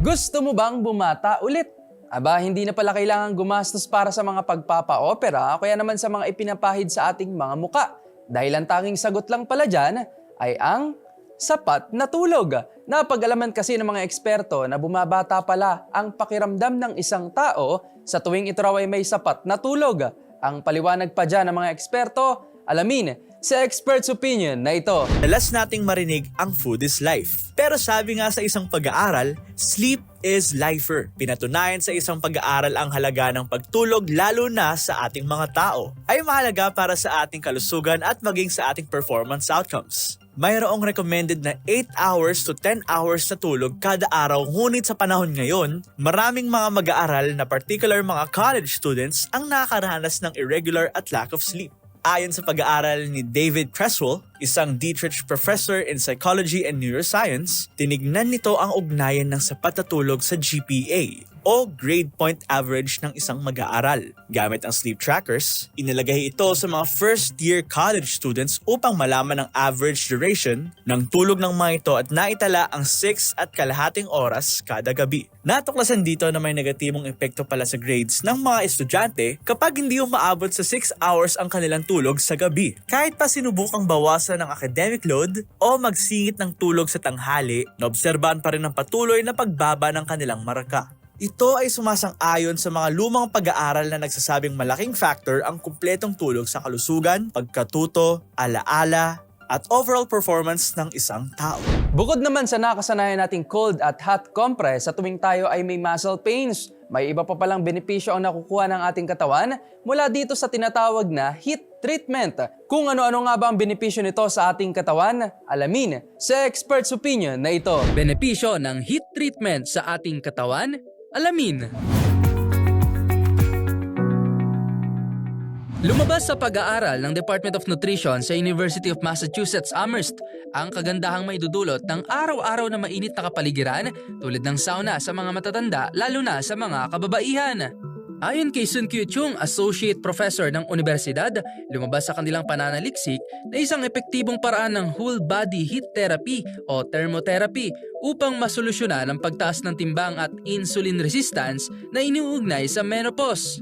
Gusto mo bang bumata ulit? Aba, hindi na pala kailangan gumastos para sa mga pagpapa-opera kaya naman sa mga ipinapahid sa ating mga muka. Dahil ang tanging sagot lang pala dyan ay ang sapat na tulog. Napag-alaman kasi ng mga eksperto na bumabata pala ang pakiramdam ng isang tao sa tuwing ito raw ay may sapat na tulog. Ang paliwanag pa dyan ng mga eksperto, alamin sa expert's opinion na ito. Dalas nating marinig ang food is life. Pero sabi nga sa isang pag-aaral, sleep is lifer. Pinatunayan sa isang pag-aaral ang halaga ng pagtulog lalo na sa ating mga tao. Ay mahalaga para sa ating kalusugan at maging sa ating performance outcomes. Mayroong recommended na 8 hours to 10 hours na tulog kada araw ngunit sa panahon ngayon, maraming mga mag-aaral na particular mga college students ang nakakaranas ng irregular at lack of sleep. Ayon sa pag-aaral ni David Creswell, isang Dietrich Professor in Psychology and Neuroscience, tinignan nito ang ugnayan ng sapat na tulog sa GPA o grade point average ng isang mag-aaral. Gamit ang sleep trackers, inilagay ito sa mga first-year college students upang malaman ang average duration ng tulog ng mga ito at naitala ang 6 at kalahating oras kada gabi. Natuklasan dito na may negatibong epekto pala sa grades ng mga estudyante kapag hindi umaabot sa 6 hours ang kanilang tulog sa gabi. Kahit pa sinubukang bawasan ng academic load o magsingit ng tulog sa tanghali, naobserbahan pa rin ang patuloy na pagbaba ng kanilang maraka. Ito ay sumasang-ayon sa mga lumang pag-aaral na nagsasabing malaking factor ang kumpletong tulog sa kalusugan, pagkatuto, alaala, at overall performance ng isang tao. Bukod naman sa nakasanayan nating cold at hot compress sa tuwing tayo ay may muscle pains, may iba pa palang benepisyo ang nakukuha ng ating katawan mula dito sa tinatawag na heat treatment. Kung ano-ano nga ba ang benepisyo nito sa ating katawan, alamin sa expert's opinion na ito. Benepisyo ng heat treatment sa ating katawan, alamin. Lumabas sa pag-aaral ng Department of Nutrition sa University of Massachusetts Amherst ang kagandahang may dudulot ng araw-araw na mainit na kapaligiran tulad ng sauna sa mga matatanda lalo na sa mga kababaihan. Ayon kay Sun Kyu Chung, Associate Professor ng Universidad, lumabas sa kanilang pananaliksik na isang epektibong paraan ng whole body heat therapy o thermotherapy upang masolusyonan ang pagtaas ng timbang at insulin resistance na iniuugnay sa menopause.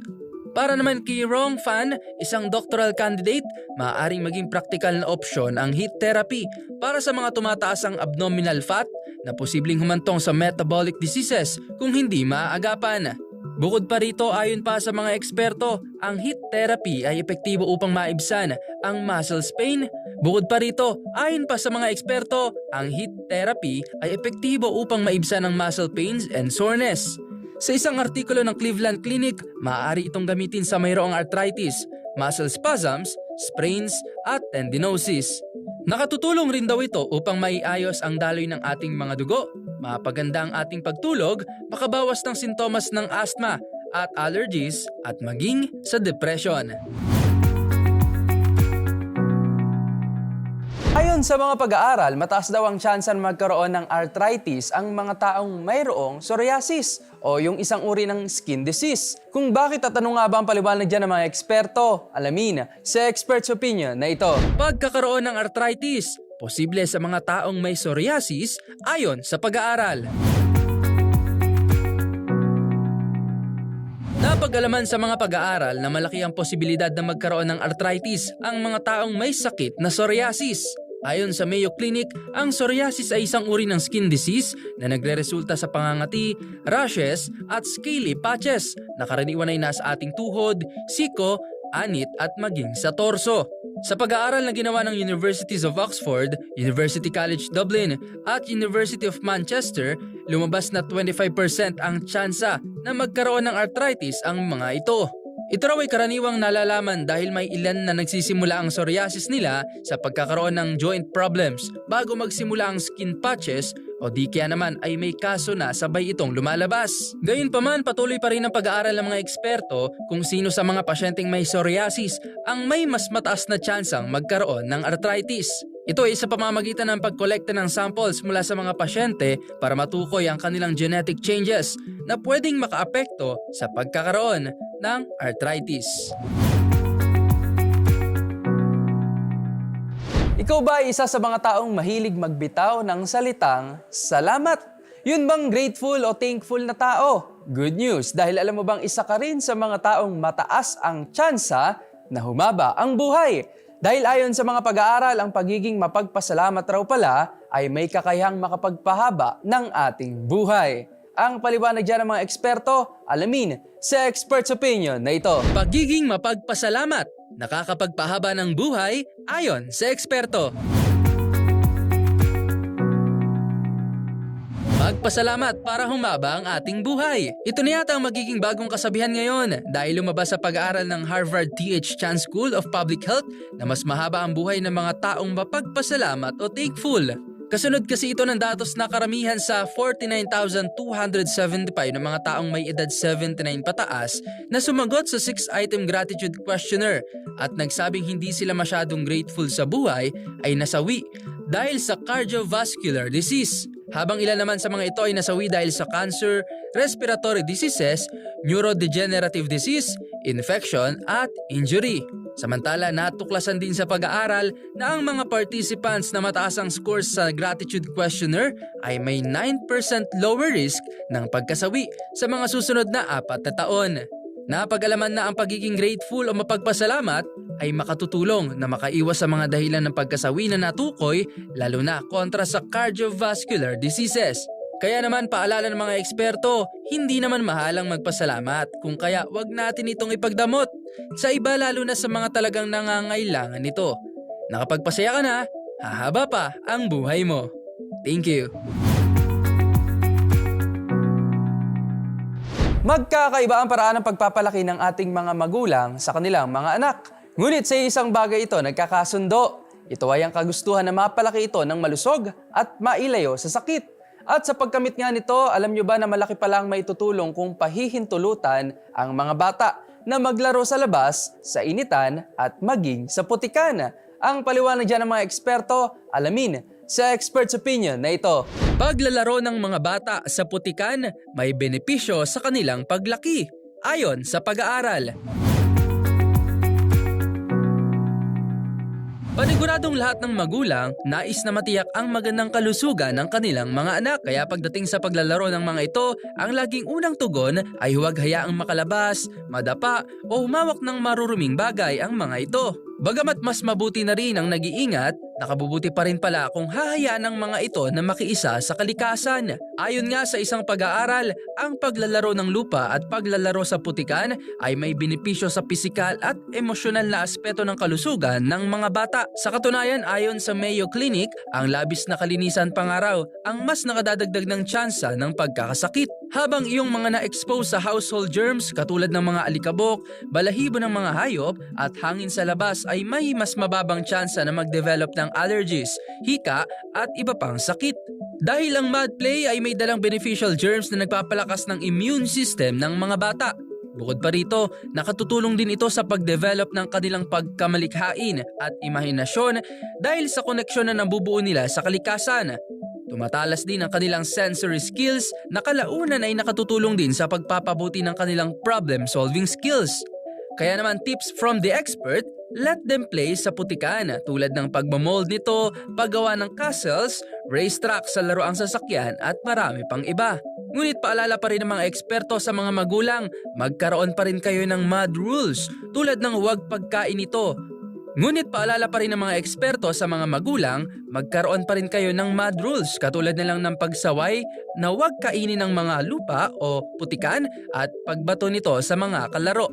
Para naman kay Rong Fan, isang doctoral candidate, maaaring maging practical na opsyon ang heat therapy para sa mga tumataas ang abdominal fat na posibleng humantong sa metabolic diseases kung hindi maaagapan. Bukod pa rito ayon pa sa mga eksperto, ang heat therapy ay epektibo upang maibsan ang muscles pain. Bukod pa rito, ayon pa sa mga eksperto, ang heat therapy ay epektibo upang maibsan ang muscle pains and soreness. Sa isang artikulo ng Cleveland Clinic, maaari itong gamitin sa mayroong arthritis, muscle spasms, sprains, at tendinosis. Nakatutulong rin daw ito upang maiayos ang daloy ng ating mga dugo, mapaganda ang ating pagtulog, makabawas ng sintomas ng asthma at allergies, at maging sa depression. Ayon sa mga pag-aaral, mataas daw ang tsansa na magkaroon ng arthritis ang mga taong mayroong psoriasis o yung isang uri ng skin disease. Kung bakit at ano nga ba ang paliwanag dyan ng mga eksperto, alamin sa expert's opinion na ito. Pagkakaroon ng arthritis, posible sa mga taong may psoriasis ayon sa pag-aaral. Napag-alaman sa mga pag-aaral na malaki ang posibilidad na magkaroon ng arthritis ang mga taong may sakit na psoriasis. Ayon sa Mayo Clinic, ang psoriasis ay isang uri ng skin disease na nagre-resulta sa pangangati, rashes at scaly patches na karaniwan ay nasa ating tuhod, siko, anit at maging sa torso. Sa pag-aaral na ginawa ng Universities of Oxford, University College Dublin at University of Manchester, lumabas na 25% ang tsansa na magkaroon ng arthritis ang mga ito. Ito raw ay karaniwang nalalaman dahil may ilan na nagsisimula ang psoriasis nila sa pagkakaroon ng joint problems bago magsimula ang skin patches o di kaya naman ay may kaso na sabay itong lumalabas. Gayunpaman patuloy pa rin ang pag-aaral ng mga eksperto kung sino sa mga pasyenteng may psoriasis ang may mas mataas na tsansang magkaroon ng arthritis. Ito ay sa pamamagitan ng pagkolekta ng samples mula sa mga pasyente para matukoy ang kanilang genetic changes na pwedeng makaapekto sa pagkakaroon ng arthritis. Ikaw ba ay isa sa mga taong mahilig magbitaw ng salitang salamat? Yun bang grateful o thankful na tao? Good news dahil alam mo bang isa ka rin sa mga taong mataas ang tsansa na humaba ang buhay. Dahil ayon sa mga pag-aaral, ang pagiging mapagpasalamat raw pala ay may kakayahang makapagpahaba ng ating buhay. Ang paliwanag dyan ng mga eksperto, alamin sa Expert's Opinion na ito. Pagiging mapagpasalamat, nakakapagpahaba ng buhay ayon sa eksperto. Magpasalamat para humaba ang ating buhay. Ito na yata ang magiging bagong kasabihan ngayon dahil lumabas sa pag-aaral ng Harvard T.H. Chan School of Public Health na mas mahaba ang buhay ng mga taong mapagpasalamat o thankful. Kasunod kasi ito ng datos na karamihan sa 49,275 ng mga taong may edad 79 pataas na sumagot sa 6-item gratitude questionnaire at nagsabing hindi sila masyadong grateful sa buhay ay nasawi dahil sa cardiovascular disease. Habang ilan naman sa mga ito ay nasawi dahil sa cancer, respiratory diseases, neurodegenerative disease, infection at injury. Samantala, natuklasan din sa pag-aaral na ang mga participants na mataas ang scores sa gratitude questionnaire ay may 9% lower risk ng pagkasawi sa mga susunod na apat na taon. Napag-alaman na ang pagiging grateful o mapagpasalamat ay makatutulong na makaiwas sa mga dahilan ng pagkasawi na natukoy lalo na kontra sa cardiovascular diseases. Kaya naman paalala ng mga eksperto, hindi naman mahalang magpasalamat kung kaya wag natin itong ipagdamot. Sa iba lalo na sa mga talagang nangangailangan nito. Nakapagpasaya ka na, hahaba pa ang buhay mo. Thank you. Magkakaiba ang paraan ng pagpapalaki ng ating mga magulang sa kanilang mga anak. Ngunit sa isang bagay ito nagkakasundo. Ito ay ang kagustuhan na mapalaki ito ng malusog at mailayo sa sakit. At sa pagkamit nga nito, alam nyo ba na malaki palang may tutulong kung pahihintulutan ang mga bata na maglaro sa labas, sa initan at maging sa putikan. Ang paliwanag dyan ng mga eksperto, alamin sa expert's opinion na ito. Paglalaro ng mga bata sa putikan may benepisyo sa kanilang paglaki, ayon sa pag-aaral. Paniguradong lahat ng magulang nais na matiyak ang magandang kalusugan ng kanilang mga anak. Kaya pagdating sa paglalaro ng mga ito, ang laging unang tugon ay huwag hayaang makalabas, madapa o humawak ng maruruming bagay ang mga ito. Bagamat mas mabuti na rin ang nag-iingat, nakabubuti pa rin pala kung hahayaan ng mga ito na makiisa sa kalikasan. Ayon nga sa isang pag-aaral, ang paglalaro ng lupa at paglalaro sa putikan ay may benepisyo sa pisikal at emosyonal na aspeto ng kalusugan ng mga bata. Sa katunayan, ayon sa Mayo Clinic, ang labis na kalinisan pangaraw ang mas nakadadagdag ng tsansa ng pagkakasakit. Habang iyong mga na-expose sa household germs katulad ng mga alikabok, balahibo ng mga hayop at hangin sa labas ay may mas mababang tsansa na mag-develop ng allergies, hika at iba pang sakit. Dahil ang mud play ay may dalang beneficial germs na nagpapalakas ng immune system ng mga bata. Bukod pa rito, nakatutulong din ito sa pag-develop ng kanilang pagkamalikhain at imahinasyon dahil sa koneksyon na nabubuo nila sa kalikasan. Tumatalas din ang kanilang sensory skills na kalaunan ay nakatutulong din sa pagpapabuti ng kanilang problem-solving skills. Kaya naman tips from the expert, let them play sa putikan tulad ng pagmamold nito, paggawa ng castles, racetrack sa laruang sasakyan at marami pang iba. Ngunit paalala pa rin ng mga eksperto sa mga magulang, magkaroon pa rin kayo ng mud rules tulad ng huwag pagkain ito. Ngunit paalala pa rin ng mga eksperto sa mga magulang, magkaroon pa rin kayo ng mad rules katulad na lang ng pagsaway na huwag kainin ng mga lupa o putikan at pagbato nito sa mga kalaro.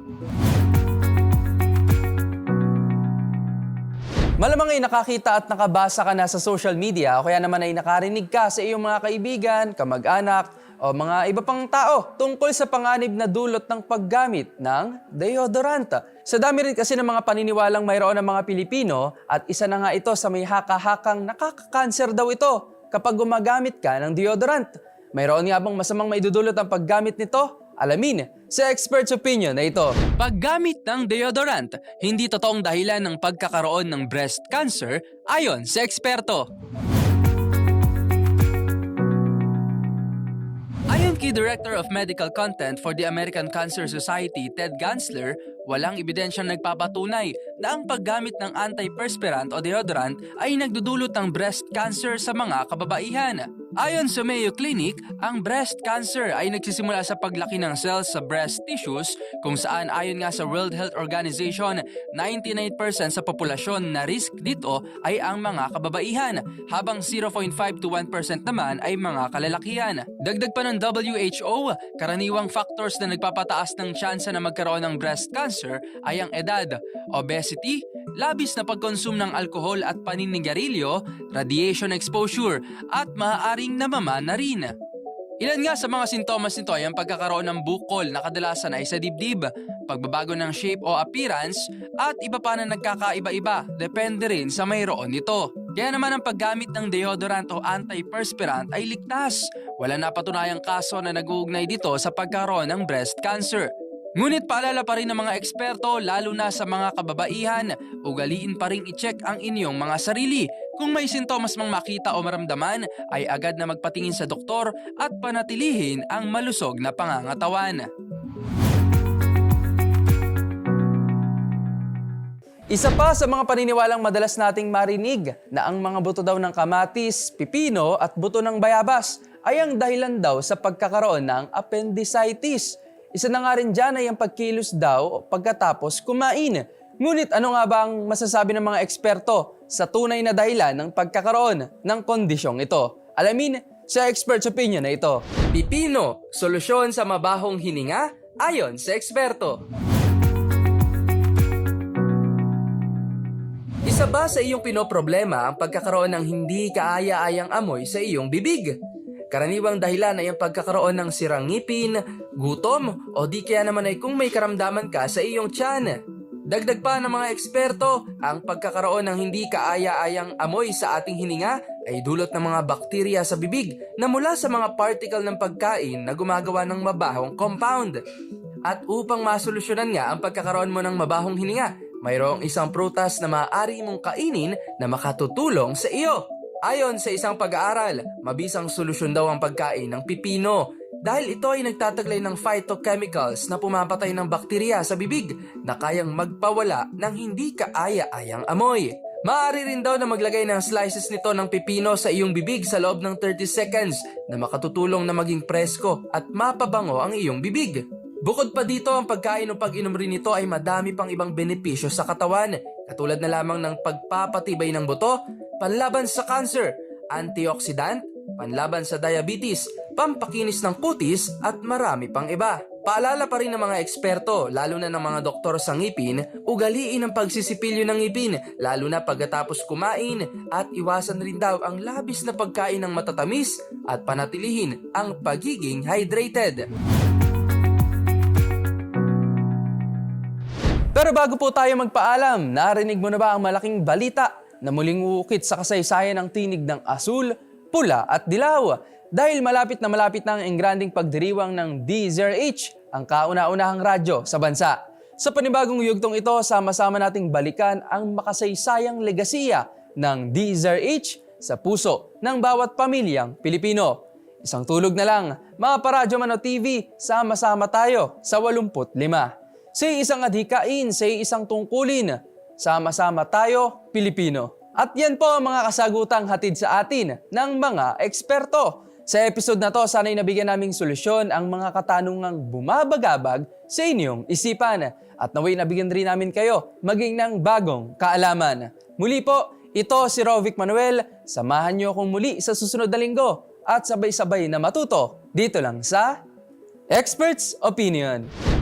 Malamang ay nakakita at nakabasa ka na sa social media o kaya naman ay nakarinig ka sa iyong mga kaibigan, kamag-anak o mga iba pang tao tungkol sa panganib na dulot ng paggamit ng deodorant. Sa dami rin kasi ng mga paniniwalang mayroon ng mga Pilipino at isa na nga ito sa may haka-hakang nakaka-cancer daw ito kapag gumagamit ka ng deodorant. Mayroon nga bang masamang maidudulot ang paggamit nito? Alamin sa expert's opinion na ito. Paggamit ng deodorant, hindi totoong dahilan ng pagkakaroon ng breast cancer ayon sa eksperto. Kay Director of Medical Content for the American Cancer Society, Ted Gansler, walang ebidensyang nagpapatunay na ang paggamit ng antiperspirant o deodorant ay nagdudulot ng breast cancer sa mga kababaihan. Ayon sa Mayo Clinic, ang breast cancer ay nagsisimula sa paglaki ng cells sa breast tissues kung saan ayon nga sa World Health Organization, 99% sa populasyon na risk dito ay ang mga kababaihan, habang 0.5 to 1% naman ay mga kalalakihan. Dagdag pa ng WHO, karaniwang factors na nagpapataas ng tsansa na magkaroon ng breast cancer ay ang edad, obesity, labis na pagkonsum ng alkohol at paninigarilyo, radiation exposure, at maaaring namama na rin. Ilan nga sa mga sintomas nito ay ang pagkakaroon ng bukol na kadalasan ay sa dibdib, pagbabago ng shape o appearance, at iba pa na nagkakaiba-iba, depende rin sa mayroon nito. Kaya naman ang paggamit ng deodorant o antiperspirant ay ligtas. Wala na patunayang kaso na nag-uugnay dito sa pagkaroon ng breast cancer. Ngunit paalala pa rin ng mga eksperto lalo na sa mga kababaihan, ugaliin pa rin i-check ang inyong mga sarili. Kung may sintomas mang makita o maramdaman, ay agad na magpatingin sa doktor at panatilihin ang malusog na pangangatawan. Isa pa sa mga paniniwalang madalas nating marinig na ang mga buto daw ng kamatis, pipino at buto ng bayabas ay ang dahilan daw sa pagkakaroon ng appendicitis. Isa na nga rin dyan ay ang pagkilos daw pagkatapos kumain. Ngunit ano nga ba ang masasabi ng mga eksperto sa tunay na dahilan ng pagkakaroon ng kondisyong ito? Alamin sa expert's opinion na ito. Pipino, solusyon sa mabahong hininga ayon sa eksperto. Isa ba sa iyong pinoproblema ang pagkakaroon ng hindi kaaya-ayang amoy sa iyong bibig? Karaniwang dahilan ay ang pagkakaroon ng sirang ngipin, gutom, o di kaya naman ay kung may karamdaman ka sa iyong tiyan. Dagdag pa ng mga eksperto, ang pagkakaroon ng hindi kaaya-ayang amoy sa ating hininga ay dulot ng mga bakterya sa bibig na mula sa mga particle ng pagkain na gumagawa ng mabahong compound. At upang masolusyonan nga ang pagkakaroon mo ng mabahong hininga, mayroong isang prutas na maaari mong kainin na makatutulong sa iyo. Ayon sa isang pag-aaral, mabisang solusyon daw ang pagkain ng pipino dahil ito ay nagtataglay ng phytochemicals na pumapatay ng bakterya sa bibig na kayang magpawala ng hindi kaaya-ayang amoy. Maaari rin daw na maglagay ng slices nito ng pipino sa iyong bibig sa loob ng 30 seconds na makatutulong na maging presko at mapabango ang iyong bibig. Bukod pa dito, ang pagkain o pag-inom rin nito ay madami pang ibang benepisyo sa katawan, katulad na lamang ng pagpapatibay ng buto, panlaban sa cancer, antioxidant, panlaban sa diabetes, pampakinis ng kutis at marami pang iba. Paalala pa rin ng mga eksperto, lalo na ng mga doktor sa ngipin, ugaliin ang pagsisipilyo ng ngipin, lalo na pagkatapos kumain at iwasan rin daw ang labis na pagkain ng matatamis at panatilihin ang pagiging hydrated. Pero bago po tayo magpaalam, narinig mo na ba ang malaking balita na muling uukit sa kasaysayan ng tinig ng asul, pula at dilaw? Dahil malapit na malapit na ang engranding pagdiriwang ng DZRH, ang kauna-unahang radyo sa bansa. Sa panibagong yugtong ito, sama-sama nating balikan ang makasaysayang legasiya ng DZRH sa puso ng bawat pamilyang Pilipino. Isang tulog na lang, mga paradyo man o TV, sama-sama tayo sa 85. Sa isang adhikain, sa isang tungkulin, sama-sama tayo, Pilipino. At yan po ang mga kasagutang hatid sa atin ng mga eksperto. Sa episode na to, sana'y nabigyan naming solusyon ang mga katanungang bumabagabag sa inyong isipan. At naway nabigyan rin namin kayo maging ng bagong kaalaman. Muli po, ito si Rovic Manuel. Samahan niyo akong muli sa susunod na linggo at sabay-sabay na matuto dito lang sa Experts Opinion.